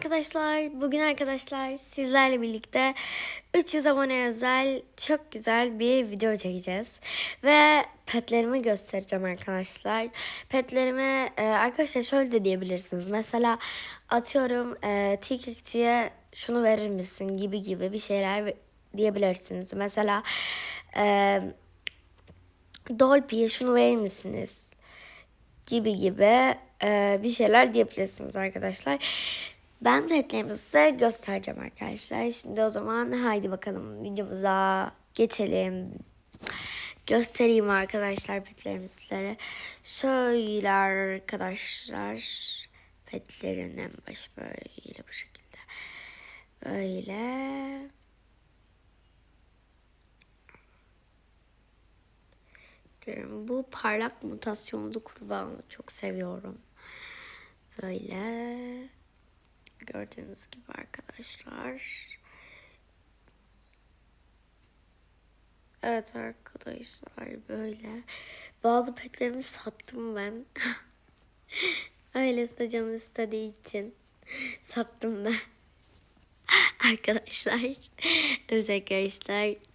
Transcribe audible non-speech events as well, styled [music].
arkadaşlar. Bugün arkadaşlar sizlerle birlikte 300 abone özel çok güzel bir video çekeceğiz. Ve petlerimi göstereceğim arkadaşlar. Petlerimi e, arkadaşlar şöyle de diyebilirsiniz. Mesela atıyorum e, TikTok'ya şunu verir misin gibi gibi bir şeyler diyebilirsiniz. Mesela e, Dolpy'ye şunu verir misiniz? gibi gibi e, bir şeyler diyebilirsiniz arkadaşlar. Ben de etlerimi size göstereceğim arkadaşlar. Şimdi o zaman haydi bakalım videomuza geçelim. Göstereyim arkadaşlar petlerimi sizlere. Şöyle arkadaşlar petlerin en başı böyle bu şekilde. Böyle. diyorum. Bu parlak mutasyonlu kurbağamı çok seviyorum. Böyle gördüğünüz gibi arkadaşlar. Evet arkadaşlar böyle. Bazı petlerimi sattım ben. [laughs] Öylesine canım istediği için sattım ben. [laughs] arkadaşlar. [laughs] Evet arkadaşlar.